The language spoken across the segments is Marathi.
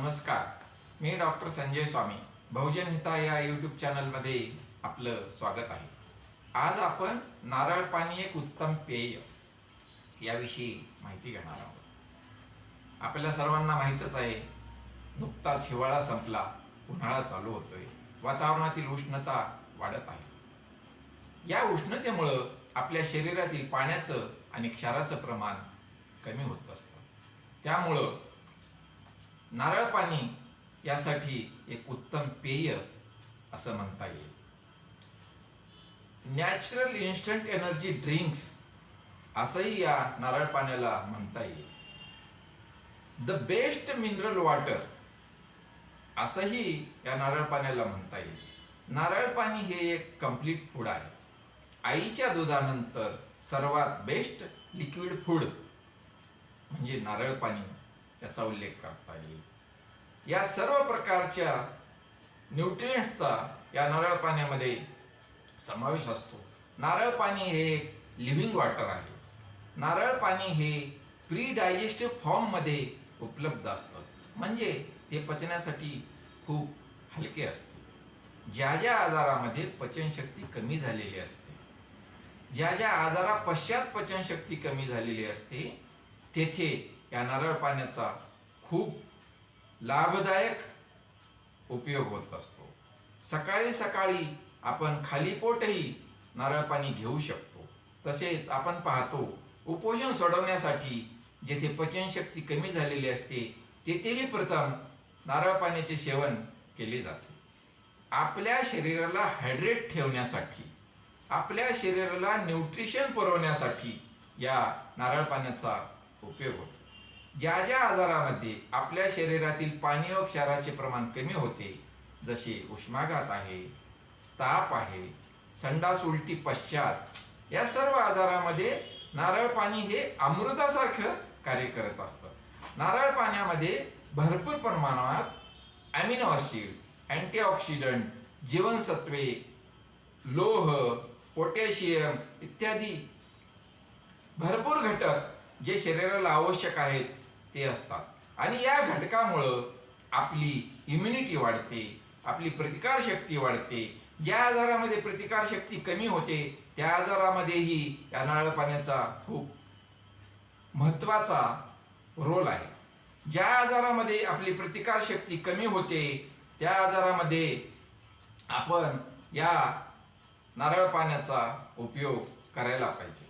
नमस्कार. मी डॉक्टर संजय स्वामी. बहुजन हिता या यूट्यूब चॅनलमध्ये आपलं स्वागत आहे. आज आपण नारळ पाणी एक उत्तम पेय याविषयी माहिती घेणार आहोत. आपल्या सर्वांना माहीतच आहे नुकताच हिवाळा संपला उन्हाळा चालू होतोय वातावरणातील उष्णता वाढत आहे. या उष्णतेमुळं आपल्या शरीरातील पाण्याचं आणि क्षाराचं प्रमाण कमी होत असतं. त्यामुळं नारळ पाणी यासाठी एक उत्तम पेय असं म्हणता येईल. नॅचरल इन्स्टंट एनर्जी ड्रिंक्स असंही या नारळ पाण्याला म्हणता येईल. द बेस्ट मिनरल वॉटर असंही या नारळ पाण्याला म्हणता येईल. नारळ पाणी हे एक कंप्लीट फूड आहे. आईच्या दुधानंतर सर्वात बेस्ट लिक्विड फूड म्हणजे नारळ पाणी. त्याचा उल्लेख करता येईल. या सर्व प्रकारच्या न्यूट्रिएंट्सचा या नारळ पाण्यामध्ये समावेश असतो. नारळ पाणी हे एक लिव्हिंग वॉटर आहे. नारळ पाणी हे प्री डायजेस्टिव्ह फॉर्ममध्ये उपलब्ध असतं. म्हणजे ते पचण्यासाठी खूप हलके असते. ज्या ज्या आजारामध्ये पचनशक्ती कमी झालेली असते. ज्या ज्या आजारा पश्चात पचनशक्ती कमी झालेली असते तेथे या नारळ पाण्याचा खूप लाभदायक उपयोग होत असतो. सकाळी सकाळी आपण खाली पोटही नारळ पाणी घेऊ शकतो. तसेच आपण पाहतो उपोषण सोडवण्यासाठी जेथे पचनशक्ती कमी झालेली असते तेथेही प्रथम नारळ पाण्याचे सेवन केले जाते. आपल्या शरीराला हायड्रेट ठेवण्यासाठी आपल्या शरीराला न्यूट्रिशन पुरवण्यासाठी या नारळ पाण्याचा उपयोग होतो. ज्या ज्या आजारामध्ये आपल्या शरीरातील पाणी व क्षाराचे प्रमाण कमी होते जसे उष्माघात आहे ताप आहे संडास उलटी पश्चात या सर्व आजारामध्ये नारळ पाणी हे अमृतासारखं कार्य करत असतं. नारळ पाण्यामध्ये भरपूर प्रमाणात ॲमिनो ॲसिड अँटीऑक्सिडंट जीवनसत्वे लोह पोटॅशियम इत्यादी भरपूर घटक जे शरीराला आवश्यक आहेत ते असतात. आणि या घटकामुळं आपली इम्युनिटी वाढते आपली प्रतिकारशक्ती वाढते. ज्या आजारामध्ये प्रतिकारशक्ती कमी होते त्या आजारामध्येही या नारळ पाण्याचा खूप महत्त्वाचा रोल आहे. ज्या आजारामध्ये आपली प्रतिकारशक्ती कमी होते त्या आजारामध्ये आपण या नारळ पाण्याचा उपयोग करायला पाहिजे.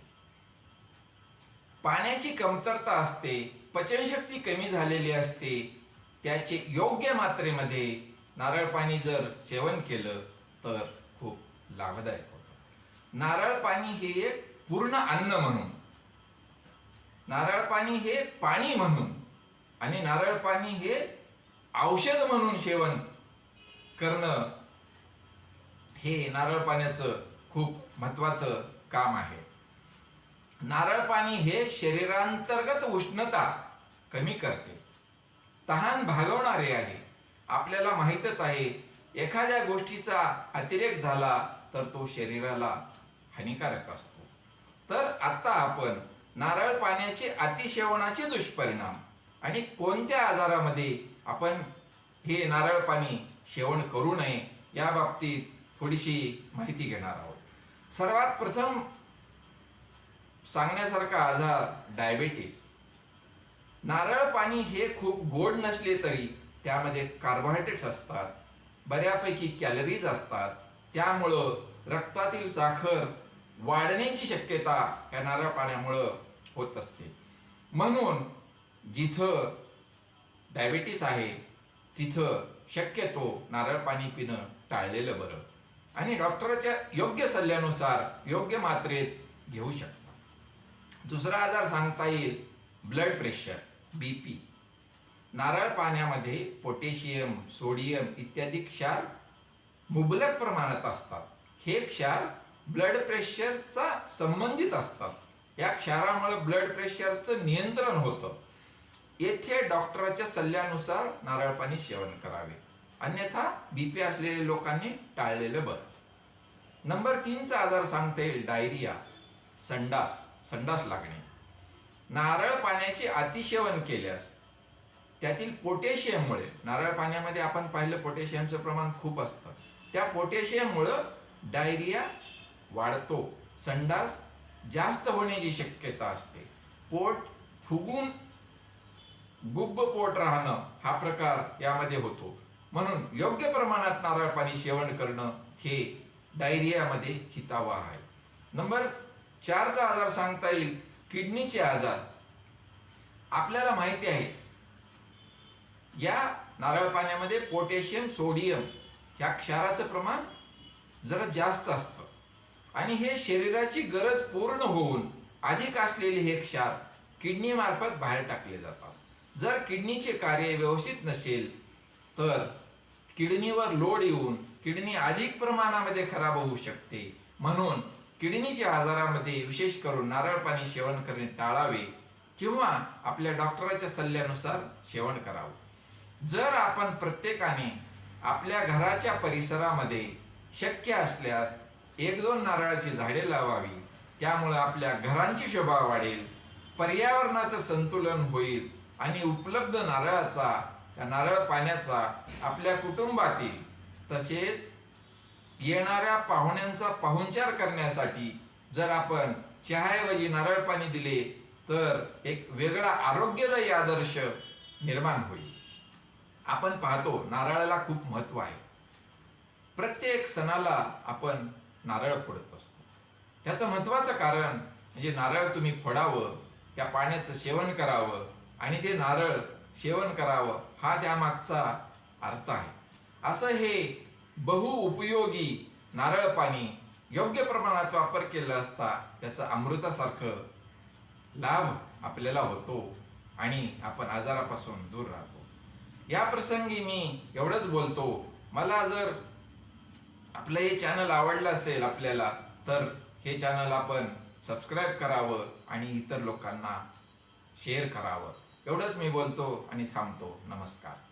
पाण्याची कमतरता असते पचनशक्ती कमी झालेली असते त्याचे योग्य मात्रेमध्ये नारळ पाणी जर सेवन केलं तर खूप लाभदायक होतं. नारळ पाणी हे एक पूर्ण अन्न म्हणून नारळ पाणी हे पाणी म्हणून आणि नारळ पाणी हे औषध म्हणून सेवन करणं हे नारळ पाण्याचं खूप महत्त्वाचं काम आहे. नारळ पाणी हे शरीरांतर्गत उष्णता कमी करते. तहान भागवणारे आहे. आपल्याला माहीतच आहे एखाद्या गोष्टीचा अतिरेक झाला तर तो शरीराला हानिकारक असतो. तर आत्ता आपण नारळ पाण्याचे अतिसेवनाचे दुष्परिणाम आणि कोणत्या आजारामध्ये आपण हे नारळ पाणी सेवन करू नये याबाबतीत थोडीशी माहिती घेणार आहोत. सर्वात प्रथम सांगण्यासारखा आजार डायबेटीस नारळ पाणी हे खूप गोड नसले तरी त्यामध्ये कार्बोहायड्रेट्स असतात बऱ्यापैकी कॅलरीज असतात. त्यामुळं रक्तातील साखर वाढण्याची शक्यता या नारळ पाण्यामुळं होत असते. म्हणून जिथं डायबिटीस आहे तिथं शक्यतो नारळ पाणी पिणं टाळलेलं बरं. आणि डॉक्टरच्या योग्य सल्ल्यानुसार योग्य मात्रेत घेऊ शकतो. दुसरा आजार सांगता येईल. ब्लड प्रेशर बी पी नारळ पाण्यामध्ये पोटॅशियम सोडियम इत्यादी क्षार मुबलक प्रमाणात असतात. हे क्षार ब्लड प्रेशरचा संबंधित असतात. या क्षारामुळे ब्लड प्रेशरचं नियंत्रण होतं. येथे डॉक्टराच्या सल्ल्यानुसार नारळ पाणी सेवन करावे. अन्यथा बी पी असलेल्या लोकांनी टाळलेलं बरं. नंबर तीनचा आजार सांगता येईल. डायरिया संडास. संडास लागणे. नारळ पाण्याचे अतिसेवन केल्यास त्यातील पोटॅशियममुळे नारळ पाण्यामध्ये आपण पाहिलं पोटॅशियमचं प्रमाण खूप असतं. त्या पोटॅशियममुळं डायरिया वाढतो. संडास जास्त होण्याची शक्यता असते. पोट फुगून गुब्ब पोट राहणं हा प्रकार यामध्ये होतो. म्हणून योग्य प्रमाणात नारळ पाणी सेवन करणं हे डायरियामध्ये हितावह आहे. नंबर चारचा आजार सांगता येईल किडनीचे आजार. आपल्याला माहिती आहे या नारळ पाण्यामध्ये पोटॅशियम सोडियम ह्या क्षाराचं प्रमाण जरा जास्त असतं. आणि हे शरीराची गरज पूर्ण होऊन अधिक असलेले हे क्षार किडनी मार्फत बाहेर टाकले जातात. जर किडनीचे कार्य व्यवस्थित नसेल तर किडनीवर लोड येऊन किडनी अधिक प्रमाणामध्ये खराब होऊ शकते. म्हणून किडनीच्या आजारामध्ये विशेष करून नारळ पाणी सेवन करणे टाळावे किंवा आपल्या डॉक्टराच्या सल्ल्यानुसार सेवन करावं. जर आपण प्रत्येकाने आपल्या घराच्या परिसरामध्ये शक्य असल्यास एक दोन नारळाची झाडे लावावी त्यामुळे आपल्या घरांची शोभा वाढेल पर्यावरणाचं संतुलन होईल आणि उपलब्ध नारळाचा त्या नारळ पाण्याचा आपल्या कुटुंबातील तसेच येणाऱ्या पाहुण्यांचा पाहुणचार करण्यासाठी जर आपण चहाऐवजी नारळ पाणी दिले तर एक वेगळा आरोग्यदायी आदर्श निर्माण होईल. आपण पाहतो नारळाला खूप महत्त्व आहे. प्रत्येक सणाला आपण नारळ फोडत असतो. त्याचं महत्वाचं कारण म्हणजे नारळ तुम्ही फोडावं त्या पाण्याचं सेवन करावं आणि ते नारळ सेवन करावं हा त्यामागचा अर्थ आहे. असं हे बहुउपयोगी नारळ पाणी योग्य प्रमाणात वापर केला असता त्याचं अमृतासारखं लाभ आपल्याला होतो आणि आपण आजारापासून दूर राहतो. या प्रसंगी मी एवढंच बोलतो मला जर आपलं हे चॅनल आवडलं असेल आपल्याला तर हे चॅनल आपण सबस्क्राईब करावं आणि इतर लोकांना शेअर करावं. एवढंच मी बोलतो आणि थांबतो. नमस्कार.